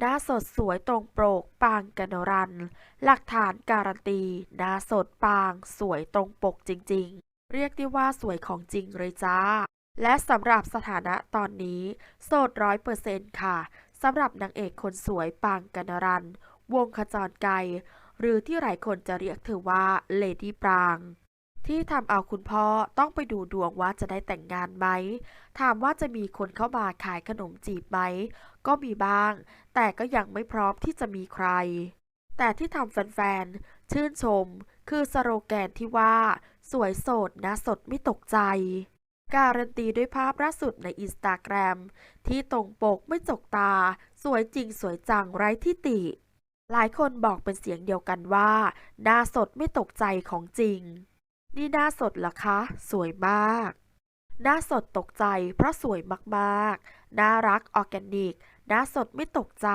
หน้าสดสวยตรงโปรกปางกนรัน หลักฐานการันตี หน้าสดปางสวยตรงปกจริงๆ เรียกได้ว่าสวยของจริงเลยจ้า และสำหรับสถานะตอนนี้ โสดร้อยเปอร์เซ็นต์ค่ะสำหรับนางเอกคนสวยปางกนรัน วงขจรไกรหรือที่หลายคนจะเรียกเธอว่าเลดี้ปราง ที่ทำเอาคุณพ่อต้องไปดูดวงว่าจะได้แต่งงานไหม ถามว่าจะมีคนเข้ามาขายขนมจีบไหม ก็มีบ้าง แต่ก็ยังไม่พร้อมที่จะมีใคร แต่ที่ทำแฟนๆ ชื่นชม คือสโลแกนที่ว่า สวยโสดนะสดไม่ตกใจ การันตีด้วยภาพล่าสุดในอินสตาแกรมที่ตรงปกไม่จกตา สวยจริงสวยจังไร้ที่ติ หลายคนบอกเป็นเสียงเดียวกันว่าหน้าสดไม่ตกใจของจริง นี่หน้าสดเหรอคะ สวยมาก หน้าสดตกใจเพราะสวยมากๆ น่ารักออร์แกนิก หน้าสดไม่ตกใจ